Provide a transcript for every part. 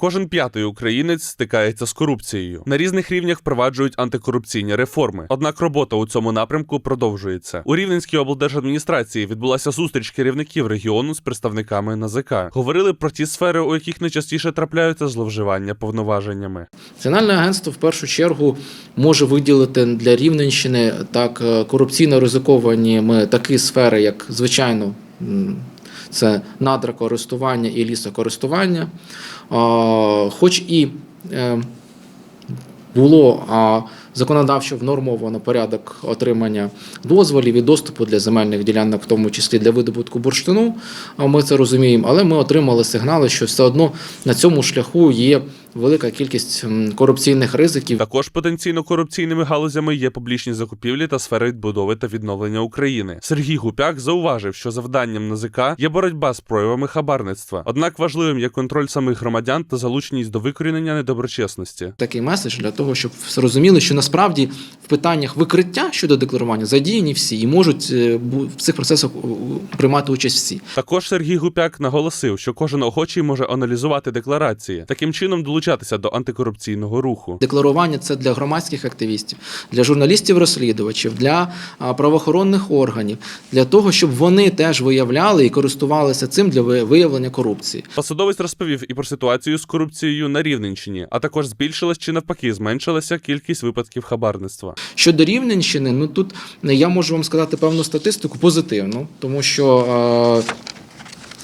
Кожен п'ятий українець стикається з корупцією. На різних рівнях впроваджують антикорупційні реформи. Однак робота у цьому напрямку продовжується. У Рівненській облдержадміністрації відбулася зустріч керівників регіону з представниками НАЗК. Говорили про ті сфери, у яких найчастіше трапляються зловживання повноваженнями. Національне агентство в першу чергу може виділити для Рівненщини так е, корупційно ризиковані ми такі сфери, як звичайно. Це надрокористування і лісокористування. Хоч і е, було законодавчо внормовано порядок отримання дозволів і доступу для земельних ділянок, в тому числі для видобутку бурштину. а Ми це розуміємо, але ми отримали сигнали, що все одно на цьому шляху є велика кількість корупційних ризиків. Також потенційно корупційними галузями є публічні закупівлі та сфери відбудови та відновлення України. Сергій Гупяк зауважив, що завданням НАЗК є боротьба з проявами хабарництва. Однак важливим є контроль самих громадян та залученість до викорінення недоброчесності. Такий меседж для того, щоб зрозуміли, що насправді в питаннях викриття щодо декларування задіяні всі і можуть е, в цих процесах е, приймати участь всі. Також Сергій Гупяк наголосив, що кожен охочий може аналізувати декларації, таким чином долучатися до антикорупційного руху. Декларування це для громадських активістів, для журналістів-розслідувачів, для правоохоронних органів, для того, щоб вони теж виявляли і користувалися цим для виявлення корупції. Посадовець розповів і про ситуацію з корупцією на Рівненщині, а також збільшилась чи навпаки зменшилася кількість випадків хабарництва. Щодо Рівненщини, ну тут е, я можу вам сказати певну статистику позитивну, тому що.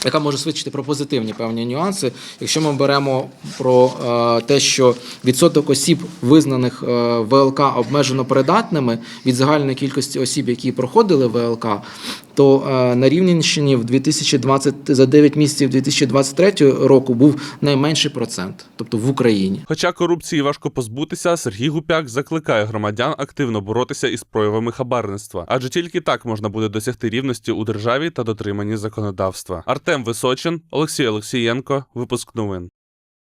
Яка може свідчити про позитивні певні нюанси. Якщо ми беремо про е, те, що відсоток осіб, визнаних е, ВЛК обмежено придатними від загальної кількості осіб, які проходили ВЛК, то е, на Рівненщині в 2020, за 9 місяців 2023 року був найменший процент, тобто в Україні. Хоча корупції важко позбутися, Сергій Гупяк закликає громадян активно боротися із проявами хабарництва, адже тільки так можна буде досягти рівності у державі та дотриманні законодавства. Артем Височин, Олексій Олексієнко, випуск новин.